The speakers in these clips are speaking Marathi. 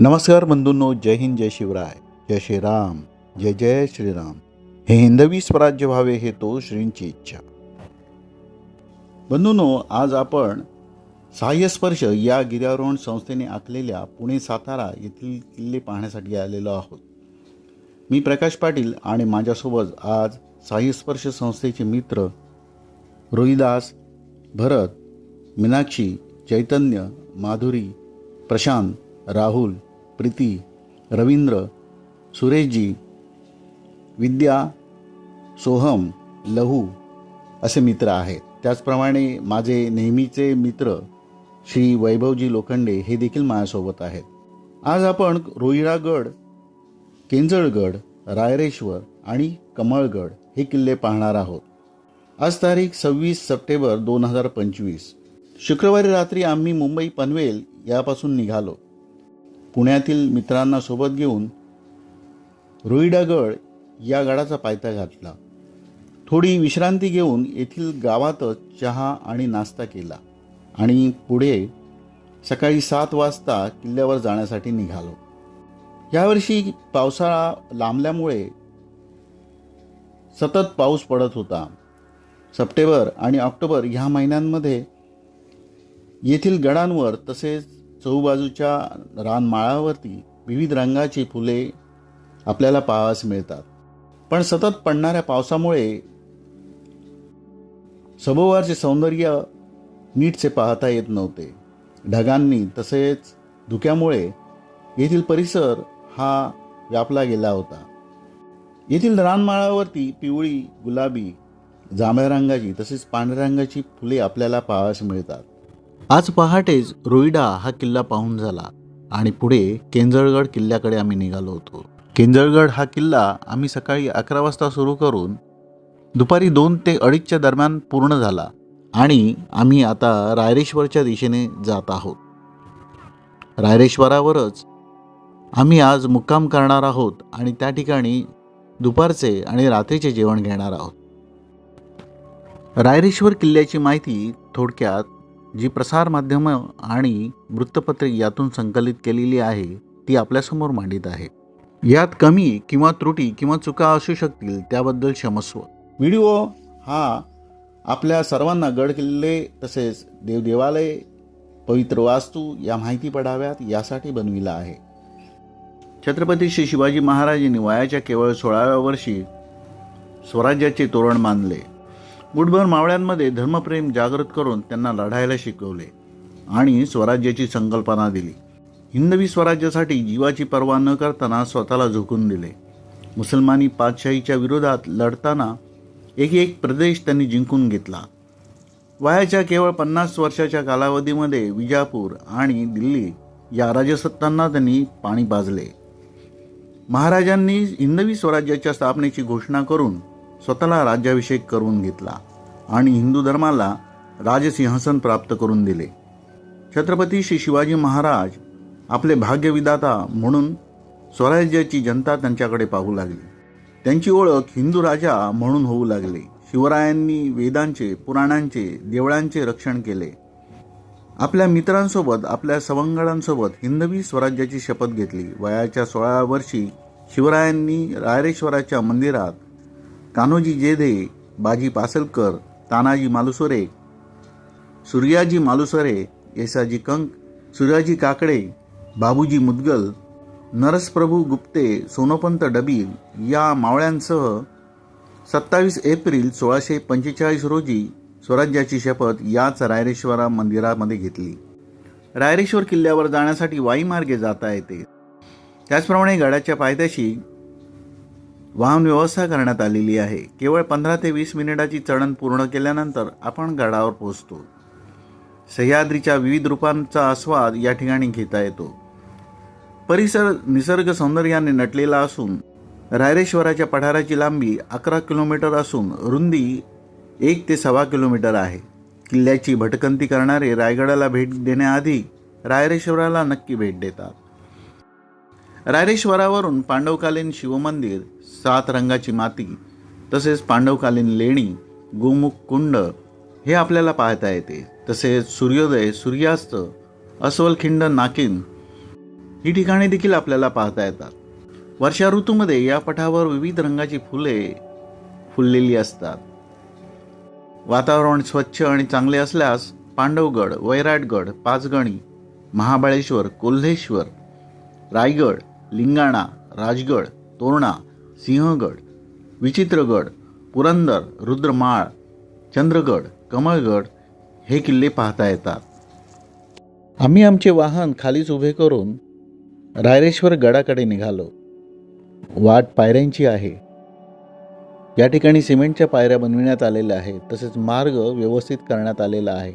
नमस्कार बंधूंनो जय हिंद जय शिवराय जय श्रीराम जय जय श्रीराम. हे हिंदवी स्वराज्य व्हावे हे तो श्रींची इच्छा. बंधूंनो आज आपण सहाय्यस्पर्श या गिर्यारोहण संस्थेने आखलेल्या पुणे सातारा येथील किल्ले पाहण्यासाठी आलेलो आहोत. मी प्रकाश पाटील आणि माझ्यासोबत आज सहाय्यस्पर्श संस्थेचे मित्र रोहिदास भरत मीनाक्षी चैतन्य माधुरी प्रशांत राहुल प्रीती रवींद्र सुरेशजी विद्या सोहम लहू असे मित्र आहेत. त्याचप्रमाणे माझे नेहमीचे मित्र श्री वैभवजी लोखंडे हे देखील माझ्यासोबत आहेत. आज आपण रोहिरागड केंजळगड रायरेश्वर आणि कमळगड हे किल्ले पाहणार आहोत. आज तारीख सव्वीस सप्टेंबर दोन हजार पंचवीस. शुक्रवारी रात्री आम्ही मुंबई पनवेल यापासून निघालो. पुण्यातील मित्रांना सोबत घेऊन रुईडागड या गडाचा पायथा घातला. थोडी विश्रांती घेऊन येथील गावातच चहा आणि नाश्ता केला आणि पुढे सकाळी सात वाजता किल्ल्यावर जाण्यासाठी निघालो. यावर्षी पावसाळा लांबल्यामुळे सतत पाऊस पडत होता. सप्टेंबर आणि ऑक्टोबर ह्या महिन्यांमध्ये येथील गडांवर तसेच चौबाजूच्या रानमाळावरती विविध रंगाची फुले आपल्याला पाहावास मिळतात. पण सतत पडणाऱ्या पावसामुळे सभोवारचे सौंदर्य नीटसे पाहता येत नव्हते. ढगांनी तसेच धुक्यामुळे येथील परिसर हा व्यापला गेला होता. येथील रानमाळावरती पिवळी गुलाबी जांभळ्या रंगाची तसेच पांढऱ्या रंगाची फुले आपल्याला पाहावास मिळतात. आज पहाटेच रोईडा हा किल्ला पाहून झाला आणि पुढे केंजळगड किल्ल्याकडे आम्ही निघालो होतो. केंजळगड हा किल्ला आम्ही सकाळी अकरा वाजता सुरू करून दुपारी दोन ते अडीचच्या दरम्यान पूर्ण झाला आणि आम्ही आता रायरेश्वरच्या दिशेने जात आहोत. रायरेश्वरावरच आम्ही आज मुक्काम करणार आहोत आणि त्या ठिकाणी दुपारचे आणि रात्रीचे जेवण घेणार आहोत. रायरेश्वर किल्ल्याची माहिती थोडक्यात जी प्रसारमाध्यमं आणि वृत्तपत्रे यातून संकलित केलेली आहे ती आपल्यासमोर मांडित आहे. यात कमी किंवा त्रुटी किंवा चुका असू शकतील त्याबद्दल क्षमस्व. व्हिडिओ हा आपल्या सर्वांना गड किल्ले तसेच देवदेवालय पवित्र वास्तू या माहिती पडाव्यात यासाठी बनविला आहे. छत्रपती श्री शिवाजी महाराजांनी वयाच्या केवळ सोळाव्या वर्षी स्वराज्याचे तोरण मानले. गुटभर मावळ्यांमध्ये धर्मप्रेम जागृत करून त्यांना लढायला शिकवले आणि स्वराज्याची संकल्पना दिली. हिंदवी स्वराज्यासाठी जीवाची पर्वा न करताना स्वतःला झोकून दिले. मुसलमानी पातशाहीच्या विरोधात लढताना एक एक प्रदेश त्यांनी जिंकून घेतला. वयाच्या केवळ पन्नास वर्षाच्या कालावधीमध्ये विजापूर आणि दिल्ली या राजसत्तांना त्यांनी पाणी पाजले. महाराजांनी हिंदवी स्वराज्याच्या स्थापनेची घोषणा करून स्वतःला राज्याभिषेक करून घेतला. आणि हिंदू धर्माला राजसिंहासन प्राप्त करून दिले. छत्रपती श्री शिवाजी महाराज आपले भाग्यविदाता म्हणून स्वराज्याची जनता त्यांच्याकडे पाहू लागली. त्यांची ओळख हिंदू राजा म्हणून होऊ लागले. शिवरायांनी वेदांचे पुराणांचे देवळांचे रक्षण केले. आपल्या मित्रांसोबत आपल्या सवंगडांसोबत हिंदवी स्वराज्याची शपथ घेतली. वयाच्या सोळाव्या वर्षी शिवरायांनी रायरेश्वराच्या मंदिरात कान्होजी जेधे बाजी पासलकर तानाजी मालुसरे सूर्याजी मालुसरे येसाजी कंक सूर्याजी काकडे बाबूजी मुदगल नरसप्रभू गुप्ते सोनोपंत डबीर या मावळ्यांसह सत्तावीस एप्रिल सोळाशे पंचेचाळीस रोजी स्वराज्याची शपथ याच रायरेश्वरा मंदिरामध्ये घेतली. रायरेश्वर किल्ल्यावर जाण्यासाठी वाईमार्गे जाता येते. त्याचप्रमाणे गडाच्या पायथ्याशी वाहन व्यवस्था करण्यात आलेली आहे. केवळ पंधरा ते वीस मिनिटाची चढण पूर्ण केल्यानंतर आपण गडावर पोहोचतो. सह्याद्रीच्या विविध रूपांचा आस्वाद या ठिकाणी घेता येतो. परिसर निसर्ग सौंदर्याने नटलेला असून रायरेश्वराच्या पठाराची लांबी अकरा किलोमीटर असून रुंदी एक ते सव्वा किलोमीटर आहे. किल्ल्याची भटकंती करणारे रायगडाला भेट देण्याआधी रायरेश्वराला नक्की भेट देतात. रायरेश्वरावरून पांडवकालीन शिवमंदिर सात रंगाची माती तसेच पांडवकालीन लेणी गोमुख कुंड हे आपल्याला पाहता येते. तसेच सूर्योदय सूर्यास्त अस्वलखिंड नाकिन ही ठिकाणे देखील आपल्याला पाहता येतात. वर्षा ऋतूमध्ये या पठावर विविध रंगाची फुले फुललेली असतात. वातावरण स्वच्छ आणि चांगले असल्यास पांडवगड वैराटगड पाचगणी महाबळेश्वर कोल्हेश्वर रायगड लिंगाणा राजगड तोरणा सिंहगड विचित्रगड पुरंदर रुद्रमाळ चंद्रगड कमळगड हे किल्ले पाहता येतात. आम्ही आमचे वाहन खालीच उभे करून रायरेश्वर गडाकडे निघालो. वाट पायऱ्यांची आहे. या ठिकाणी सिमेंटच्या पायऱ्या बनविण्यात आलेल्या आहेत तसेच मार्ग व्यवस्थित करण्यात आलेला आहे.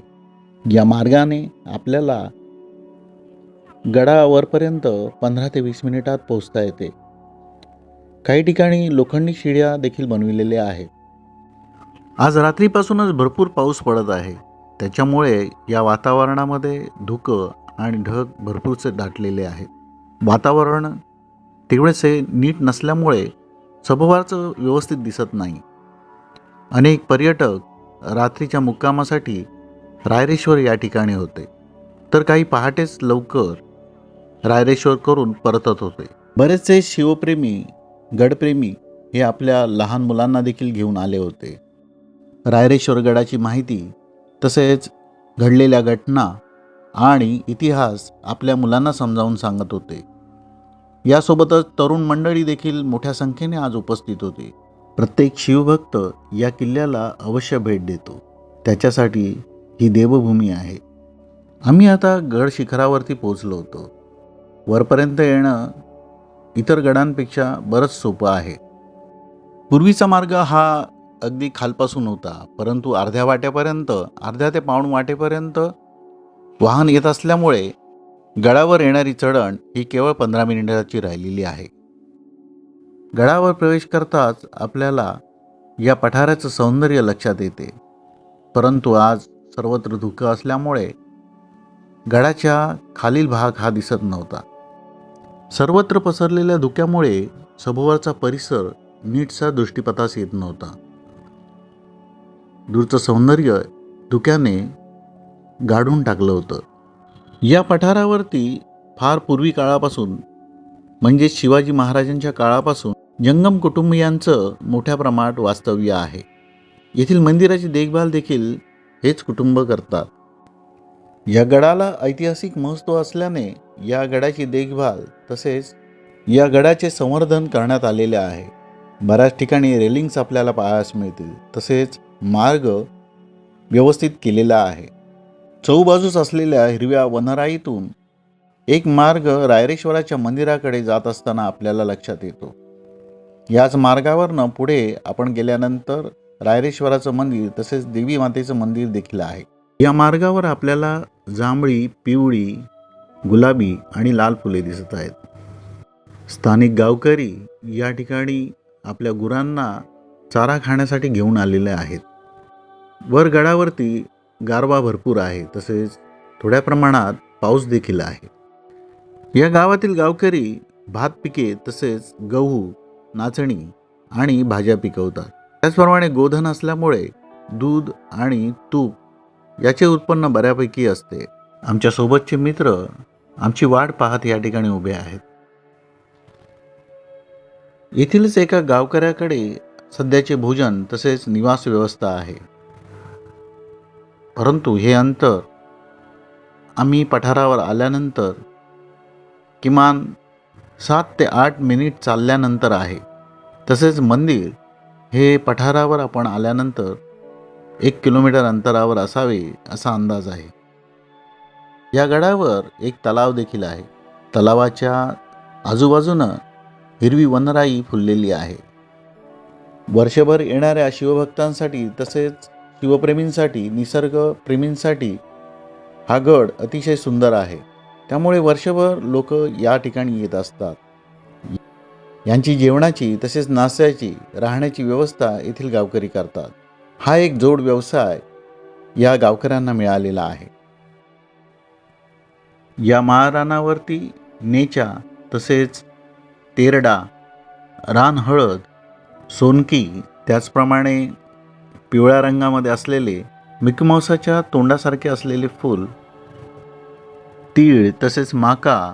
या मार्गाने आपल्याला गडावरपर्यंत पंधरा ते वीस मिनिटात पोहोचता येते. काही ठिकाणी लोखंडी शिड्या देखील बनविलेल्या आहेत. आज रात्रीपासूनच भरपूर पाऊस पडत आहे. त्याच्यामुळे या वातावरणामध्ये धुकं आणि ढग भरपूरसे दाटलेले आहेत. वातावरण तेवढेसे नीट नसल्यामुळे सभोवारचं व्यवस्थित दिसत नाही. अनेक पर्यटक रात्रीच्या मुक्कामासाठी रायरेश्वर या ठिकाणी होते. तर काही पहाटेच लवकर रायरेश्वर करून परतत होते. बरेचसे शिवप्रेमी गडप्रेमी हे आपल्या लहान मुलांना देखील घेऊन आले होते. रायरेश्वर गडाची माहिती तसेच घडलेल्या घटना आणि इतिहास आपल्या मुलांना समजावून सांगत होते. यासोबतच तरुण मंडळी देखील मोठ्या संख्येने आज उपस्थित होते. प्रत्येक शिवभक्त या किल्ल्याला अवश्य भेट देतो. त्याच्यासाठी ही देवभूमी आहे. आम्ही आता गड शिखरावरती पोचलो होतो. वरपर्यंत येणं इतर गडांपेक्षा बरंच सोपं आहे. पूर्वीचा मार्ग हा अगदी खालपासून होता परंतु अर्ध्या वाट्यापर्यंत अर्ध्या ते पाऊण वाटेपर्यंत वाहन येत असल्यामुळे गडावर येणारी चढण ही केवळ पंधरा मिनिटाची राहिलेली आहे. गडावर प्रवेश करताच आपल्याला या पठाराचं सौंदर्य लक्षात येते. परंतु आज सर्वत्र धुकं असल्यामुळे गडाच्या खालील भाग हा दिसत नव्हता. सर्वत्र पसरलेल्या धुक्यामुळे सभोवरचा परिसर नीटसा दृष्टीपथास येत नव्हता. दूरचं सौंदर्य धुक्याने गाढून टाकलं होतं. या पठारावरती फार पूर्वी काळापासून म्हणजे शिवाजी महाराजांच्या काळापासून जंगम कुटुंबियांचं मोठ्या प्रमाणात वास्तव्य आहे. येथील मंदिराची देखभाल देखील हेच कुटुंब करतात. या गडाला ऐतिहासिक महत्त्व असल्याने या गडाची देखभाल तसेच या गडाचे संवर्धन करण्यात आलेले आहे. बऱ्याच ठिकाणी रेलिंग्स आपल्याला पाहायला मिळतील. तसेच मार्ग व्यवस्थित केलेला आहे. चौबाजूस असलेल्या हिरव्या वनराईतून एक मार्ग रायरेश्वराच्या मंदिराकडे जात असताना आपल्याला लक्षात येतो. याच मार्गावरनं पुढे आपण गेल्यानंतर रायरेश्वराचं मंदिर तसेच देवी मातेचं मंदिर देखील आहे. या मार्गावर आपल्याला जांभळी पिवळी गुलाबी आणि लाल फुले दिसत आहेत. स्थानिक गावकरी या ठिकाणी आपल्या गुरांना चारा खाण्यासाठी घेऊन आलेले आहेत. वर गडावरती गारवा भरपूर आहे तसेच थोड्या प्रमाणात पाऊस देखील आहे. या गावातील गावकरी भात पिके तसेच गहू नाचणी आणि भाज्या पिकवतात. त्याचप्रमाणे गोधन असल्यामुळे दूध आणि तूप याचे उत्पन्न बऱ्यापैकी असते. आमच्या सोबतचे मित्र आमची वाट पाहत या ठिकाणी उभे आहेत. येथीलच एका गावकऱ्याकडे सध्याचे भोजन तसेच निवास व्यवस्था आहे. परंतु हे अंतर आम्ही पठारावर आल्यानंतर किमान सात ते आठ मिनिट चालल्यानंतर आहे. तसेच मंदिर हे पठारावर आपण आल्यानंतर एक किलोमीटर अंतरावर असावे असा अंदाज आहे. या गडावर एक तलाव देखील आहे. तलावाच्या आजूबाजूनं हिरवी वनराई फुललेली आहे. वर्षभर येणाऱ्या शिवभक्तांसाठी तसेच शिवप्रेमींसाठी निसर्गप्रेमींसाठी हा गड अतिशय सुंदर आहे. त्यामुळे वर्षभर लोक या ठिकाणी येत असतात. यांची जेवणाची तसेच नाश्त्याची राहण्याची व्यवस्था येथील गावकरी करतात. हा एक जोड व्यवसाय या गावकऱ्यांना मिळालेला आहे. या महाराणावरती नेचा तसेच तेरडा रान हळद सोनकी त्याचप्रमाणे पिवळ्या रंगामध्ये असलेले मिकमावसाच्या तोंडासारखे असलेले फूल तीळ तसेच माका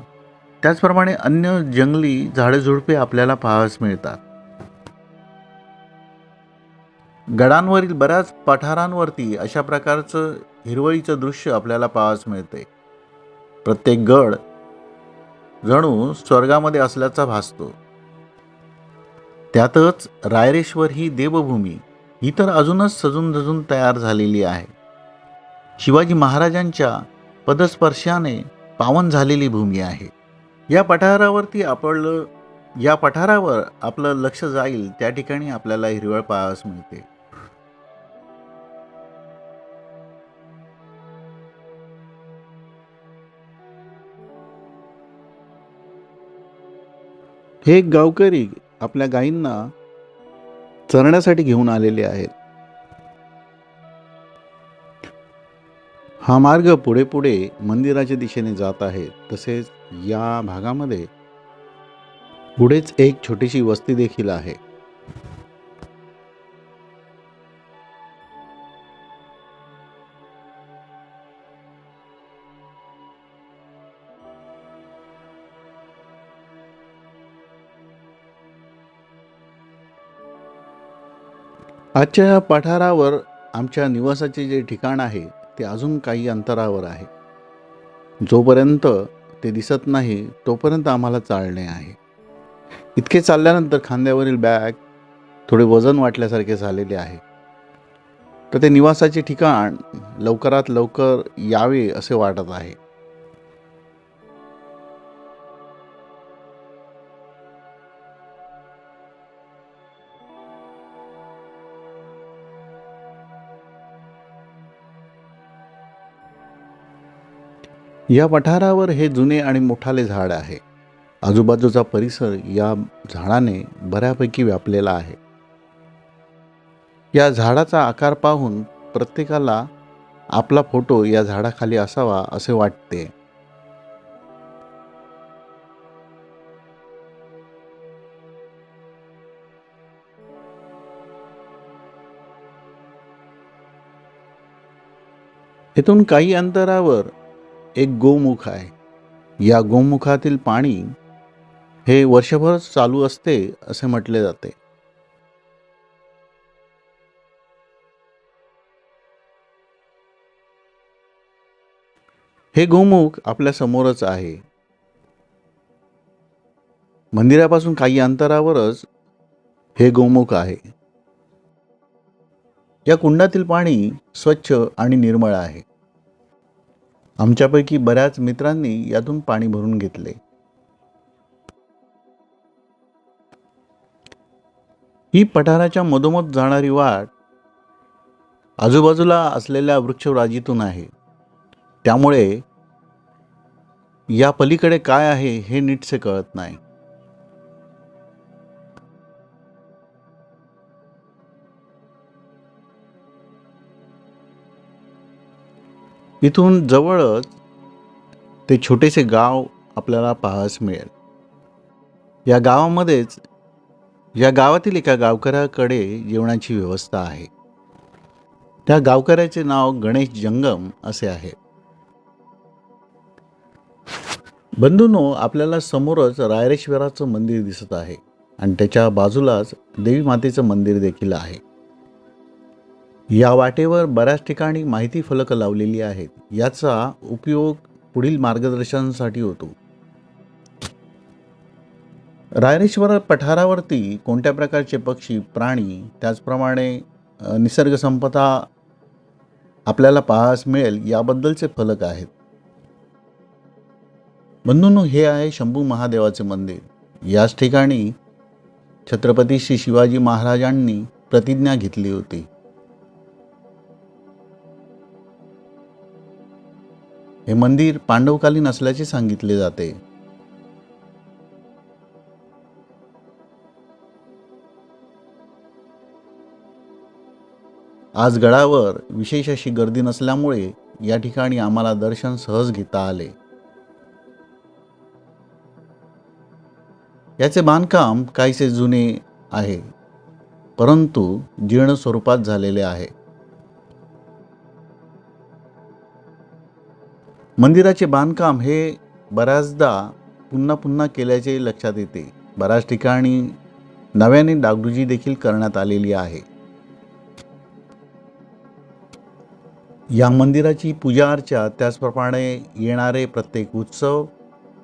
त्याचप्रमाणे अन्य जंगली झाडेझुडपे आपल्याला पाहावयास मिळतात. गडांवरील बऱ्याच पठारांवरती अशा प्रकारचं हिरवळीचं दृश्य आपल्याला पाहावयास मिळते. प्रत्येक गड जणू स्वर्गामध्ये असल्याचा भासतो. त्यातच रायरेश्वर ही देवभूमी ही तर अजूनच सजून धजून तयार झालेली आहे. शिवाजी महाराजांच्या पदस्पर्शाने पावन झालेली भूमी आहे. या पठारावरती आपलं या पठारावर आपलं लक्ष जाईल त्या ठिकाणी आपल्याला हिरवळ पाहावयास मिळते. हे गावकरी आपल्या गायींना चरण्यासाठी घेऊन आलेले आहेत. हा मार्ग पुढे पुढे मंदिराच्या दिशेने जात आहे. तसेच या भागामध्ये पुढेच एक छोटीशी वस्ती देखील आहे. आजच्या या पठारावर आमच्या निवासाचे जे ठिकाण आहे ते अजून काही अंतरावर आहे. जोपर्यंत ते दिसत नाही तोपर्यंत आम्हाला चालणे आहे. इतके चालल्यानंतर खांद्यावरील बॅग थोडे वजन वाटल्यासारखे झालेले आहे. तर ते निवासाचे ठिकाण लवकरात लवकर यावे असे वाटत आहे. या पठारावर हे जुने आणि मोठाले झाड आहे. आजूबाजूचा परिसर या झाडाने बऱ्यापैकी व्यापलेला आहे. या झाडाचा आकार पाहून प्रत्येकाला आपला फोटो या झाडाखाली असावा असे वाटते. इथून काही अंतरावर एक गोमुख आहे. या गोमुखातील पाणी हे वर्षभर चालू असते असे म्हटले जाते. हे गोमुख आपल्या समोरच आहे. मंदिरापासून काही अंतरावरच हे गोमुख आहे. या कुंडातील पाणी स्वच्छ आणि निर्मळ आहे. आमच्यापैकी बऱ्याच मित्रांनी यातून पाणी भरून घेतले. ही पठाराच्या मधोमध जाणारी वाट आजूबाजूला असलेल्या वृक्षराजीतून आहे. त्यामुळे या पलीकडे काय आहे हे नीटसे कळत नाही. इथून जवळच ते छोटेसे गाव आपल्याला पाहास मिळेल. या गावामध्येच या गावातील एका गावकऱ्याकडे जेवणाची व्यवस्था आहे. त्या गावकऱ्याचे नाव गणेश जंगम असे आहे. बंधूंनो आपल्याला समोरच रायरेश्वराचं मंदिर दिसत आहे आणि त्याच्या बाजूलाच देवी मातेचं मंदिर देखील आहे. या वाटेवर बऱ्याच ठिकाणी माहिती फलक लावलेली आहेत. याचा उपयोग पुढील मार्गदर्शनासाठी होतो. रायरेश्वर पठारावरती कोणत्या प्रकारचे पक्षी प्राणी त्याचप्रमाणे निसर्गसंपदा आपल्याला पाहास मिळेल याबद्दलचे फलक आहेत. बंधूंनो हे आहे शंभू महादेवाचे मंदिर. याच ठिकाणी छत्रपती श्री शिवाजी महाराजांनी प्रतिज्ञा घेतली होती. हे मंदिर पांडवकालीन असल्याचे सांगितले जाते. आज गडावर विशेष अशी गर्दी नसल्यामुळे या ठिकाणी आम्हाला दर्शन सहज घेता आले. याचे बांधकाम काहीसे जुने आहे परंतु जीर्ण स्वरूपात झालेले आहे. मंदिराचे बांधकाम हे बऱ्याचदा पुन्हा पुन्हा केल्याचे लक्षात येते. बऱ्याच ठिकाणी नव्याने डागडुजी देखील करण्यात आलेली आहे. या मंदिराची पूजा अर्चा त्याचप्रमाणे येणारे प्रत्येक उत्सव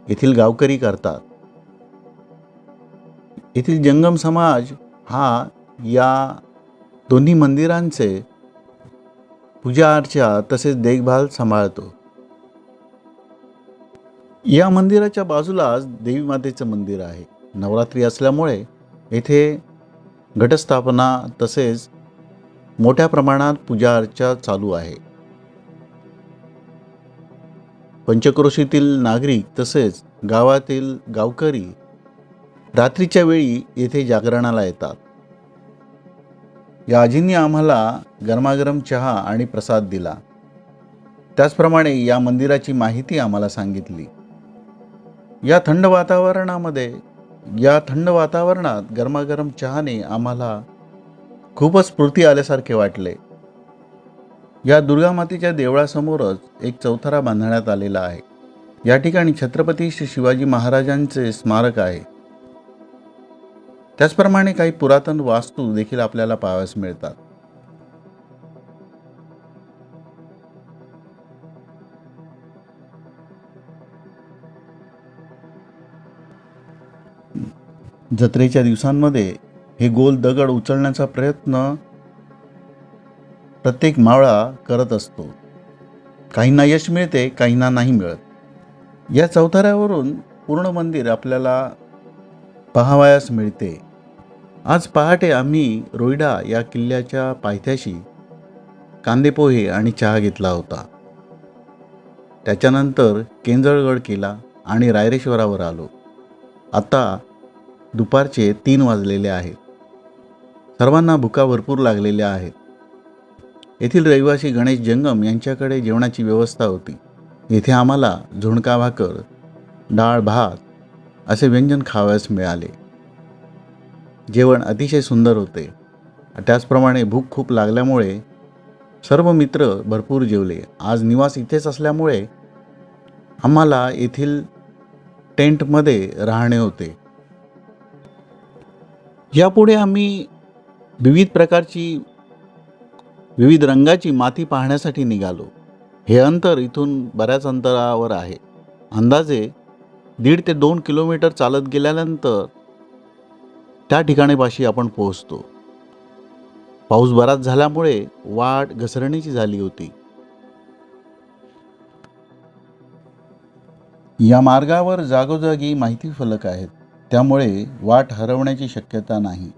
येथील गावकरी करतात. येथील जंगम समाज हा या दोन्ही मंदिरांचे पूजा अर्चा तसेच देखभाल सांभाळतो. या मंदिराच्या बाजूलाच देवी मातेचं मंदिर आहे. नवरात्री असल्यामुळे येथे घटस्थापना तसेच मोठ्या प्रमाणात पूजा अर्चा चालू आहे. पंचक्रोशीतील नागरिक तसेच गावातील गावकरी रात्रीच्या वेळी येथे जागरणाला येतात. या आजींनी आम्हाला गरमागरम चहा आणि प्रसाद दिला. त्याचप्रमाणे या मंदिराची माहिती आम्हाला सांगितली. या थंड वातावरणामध्ये या थंड वातावरणात गरमागरम चहाने आम्हाला खूपच स्फूर्ती आल्यासारखे वाटले. या दुर्गामातेच्या देवळासमोरच एक चौथरा बांधण्यात आलेला आहे. या ठिकाणी छत्रपती श्री शिवाजी महाराजांचे स्मारक आहे. त्याचप्रमाणे काही पुरातन वास्तू देखील आपल्याला पाहाव्यास मिळतात. जत्रेच्या दिवसांमध्ये हे गोल दगड उचलण्याचा प्रयत्न प्रत्येक मावळा करत असतो. काहींना यश मिळते काहींना नाही मिळत. या चौथाऱ्यावरून पूर्ण मंदिर आपल्याला पाहावयास मिळते. आज पहाटे आम्ही रोईडा या किल्ल्याच्या पायथ्याशी कांदेपोहे आणि चहा घेतला होता. त्याच्यानंतर केंजळगड केला आणि रायरेश्वरावर आलो. आता दुपारचे तीन वाजलेले आहेत. सर्वांना भुका भरपूर लागलेल्या आहेत. येथील रहिवासी गणेश जंगम यांच्याकडे जेवणाची व्यवस्था होती. येथे आम्हाला झुणका भाकर डाळ भात असे व्यंजन खावयास मिळाले. जेवण अतिशय सुंदर होते. त्याचप्रमाणे भूक खूप लागल्यामुळे सर्व मित्र भरपूर जेवले. आज निवास इथेच असल्यामुळे आम्हाला येथील टेंटमध्ये राहणे होते. यापुढे आम्ही विविध प्रकारची विविध रंगाची माती पाहण्यासाठी निघालो. हे अंतर इथून बऱ्याच अंतरावर आहे. अंदाजे दीड ते दोन किलोमीटर चालत गेल्यानंतर त्या ठिकाणीपाशी आपण पोहोचतो. पाऊस बराच झाल्यामुळे वाट घसरणीची झाली होती. या मार्गावर जागोजागी माहिती फलक आहेत. त्यामुळे वाट हरवण्याची शक्यता नाही.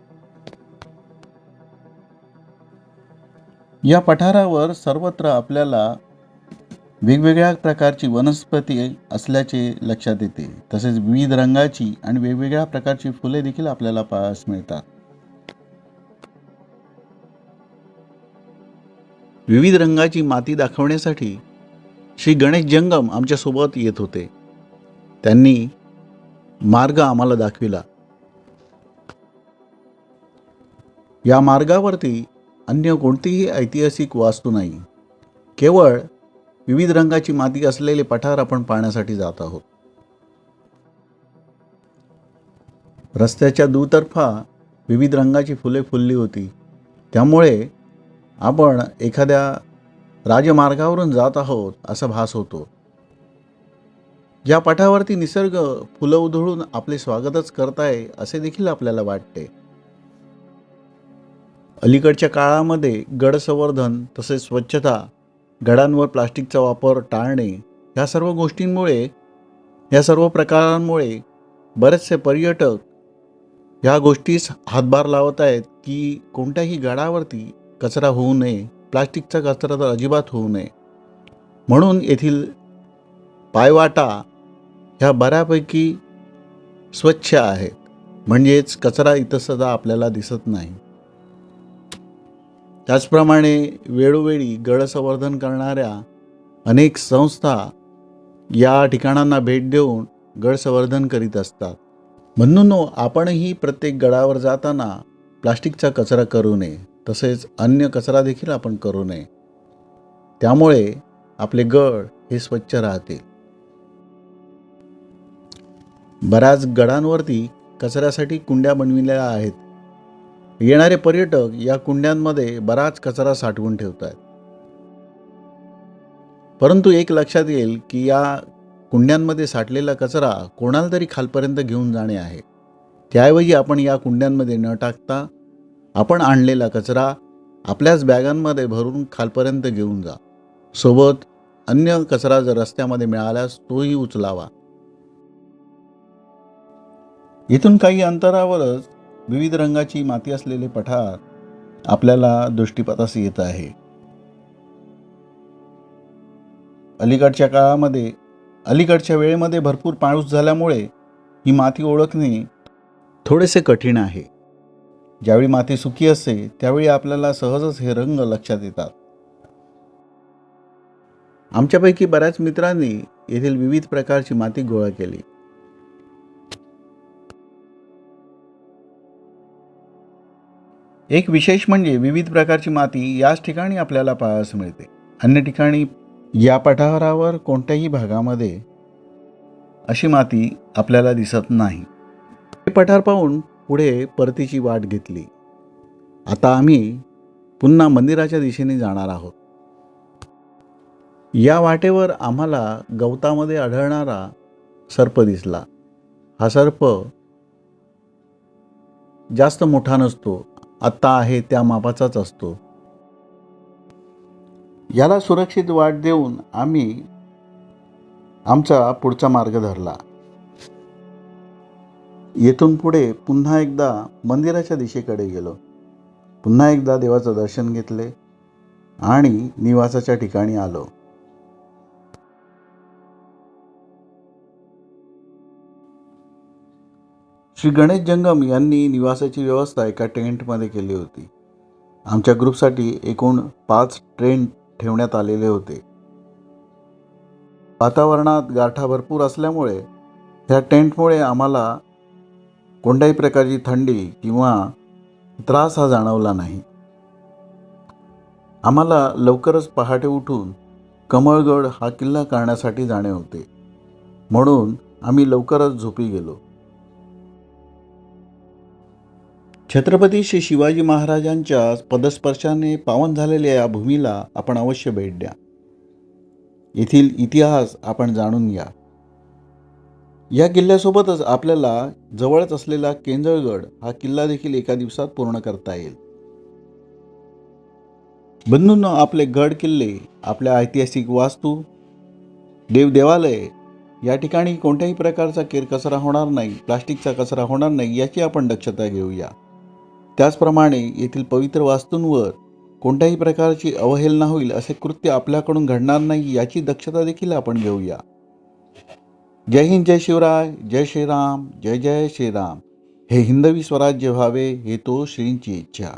या पठारावर सर्वत्र आपल्याला वेगवेगळ्या प्रकारची वनस्पती असल्याचे लक्षात येते. तसेच विविध रंगाची आणि वेगवेगळ्या प्रकारची फुले देखील आपल्याला पाहास मिळतात. विविध रंगाची माती दाखवण्यासाठी श्री गणेश जंगम आमच्यासोबत येत होते. त्यांनी मार्ग आम्हाला दाखविला. या मार्गावरती अन्य कोणतीही ऐतिहासिक वास्तू नाही. केवळ विविध रंगाची माती असलेले पठार आपण पाहण्यासाठी जात आहोत. रस्त्याच्या दुतर्फा विविध रंगाची फुले फुलली होती. त्यामुळे आपण एखाद्या राजमार्गावरून जात आहोत असा भास होतो. ज्या पठावरती निसर्ग फुलं उधळून आपले स्वागतच करताय असे देखील आपल्याला वाटते. अलीकडच्या काळामध्ये गड संवर्धन तसेच स्वच्छता गडांवर प्लास्टिकचा वापर टाळणे ह्या सर्व गोष्टींमुळे या सर्व प्रकारांमुळे बरेचसे पर्यटक ह्या गोष्टीस हातभार लावत आहेत की कोणत्याही गडावरती कचरा होऊ नये प्लास्टिकचा कचरा तर अजिबात होऊ नये. म्हणून येथील पायवाटा ह्या बऱ्यापैकी स्वच्छ आहेत. म्हणजेच कचरा इथं सदा आपल्याला दिसत नाही. त्याचप्रमाणे वेळोवेळी गळसंवर्धन करणाऱ्या अनेक संस्था या ठिकाणांना भेट देऊन गळसंवर्धन करीत असतात. म्हणून आपणही प्रत्येक गडावर जाताना प्लास्टिकचा कचरा करू नये तसेच अन्य कचरा देखील आपण करू नये. त्यामुळे आपले गड हे स्वच्छ राहतील. बऱ्याच गडांवरती कचऱ्यासाठी कुंड्या बनविलेल्या आहेत. येणारे पर्यटक या कुंड्यांमध्ये बराच कचरा साठवून ठेवत आहेत परंतु एक लक्षात येईल की या कुंड्यांमध्ये साठलेला कचरा कोणाला तरी खालपर्यंत घेऊन जाणे आहे. त्याऐवजी आपण या कुंड्यांमध्ये न टाकता आपण आणलेला कचरा आपल्याच बॅगांमध्ये भरून खालपर्यंत घेऊन जा. सोबत अन्य कचरा जर रस्त्यामध्ये मिळाल्यास तोही उचलावा. इथून काही अंतरावरच विविध रंगाची माती असलेले पठार आपल्याला दृष्टीपथास येत आहे. अलीकडच्या काळामध्ये अलीकडच्या वेळेमध्ये भरपूर पाऊस झाल्यामुळे ही माती ओळखणे थोडेसे कठीण आहे. ज्यावेळी माती सुकी असते त्यावेळी आपल्याला सहजच हे रंग लक्षात येतात. आमच्यापैकी बऱ्याच मित्रांनी येथील विविध प्रकारची माती गोळा केली. एक विशेष म्हणजे विविध प्रकारची माती याच ठिकाणी आपल्याला पाहायला मिळते. अन्य ठिकाणी या पठारावर कोणत्याही भागामध्ये अशी माती आपल्याला दिसत नाही. हे पठार पाहून पुढे परतीची वाट घेतली. आता आम्ही पुन्हा मंदिराच्या दिशेने जाणार आहोत. या वाटेवर आम्हाला गवतामध्ये आढळणारा सर्प दिसला. हा सर्प जास्त मोठा नसतो. आत्ता आहे त्या मापाचाच असतो. याला सुरक्षित वाट देऊन आम्ही आमचा पुढचा मार्ग धरला. येथून पुढे पुन्हा एकदा मंदिराच्या दिशेकडे गेलो. पुन्हा एकदा देवाचं दर्शन घेतले आणि निवासाच्या ठिकाणी आलो. श्री गणेश जंगम यांनी निवासाची व्यवस्था एका टेंटमध्ये केली होती. आमच्या ग्रुपसाठी एकूण पाच टेंट ठेवण्यात आलेले होते. वातावरणात गारठा भरपूर असल्यामुळे ह्या टेंटमुळे आम्हाला कोणत्याही प्रकारची थंडी किंवा त्रास हा जाणवला नाही. आम्हाला लवकरच पहाटे उठून कमळगड हा किल्ला करण्यासाठी जाणे होते. म्हणून आम्ही लवकरच झोपी गेलो. छत्रपती श्री शिवाजी महाराजांच्या पदस्पर्शाने पावन झालेल्या या भूमीला आपण अवश्य भेट द्या. येथील इतिहास आपण जाणून घ्या. या किल्ल्यासोबतच आपल्याला जवळच असलेला केंजळगड हा किल्ला देखील एका दिवसात पूर्ण करता येईल. बंधूंनो आपले गड किल्ले आपल्या ऐतिहासिक वास्तू देवदेवालय या ठिकाणी कोणत्याही प्रकारचा केरकचरा होणार नाही प्लास्टिकचा कचरा होणार नाही याची आपण दक्षता घेऊया. त्याचप्रमाणे येथील पवित्र वास्तूंवर कोणत्याही प्रकारची अवहेलना होईल असे कृत्य आपल्याकडून घडणार नाही याची दक्षता देखील आपण घेऊया. जय हिंद जय शिवराय जय श्रीराम जय जय श्रीराम. हे हिंदवी स्वराज्य व्हावे हे तो श्रींची इच्छा.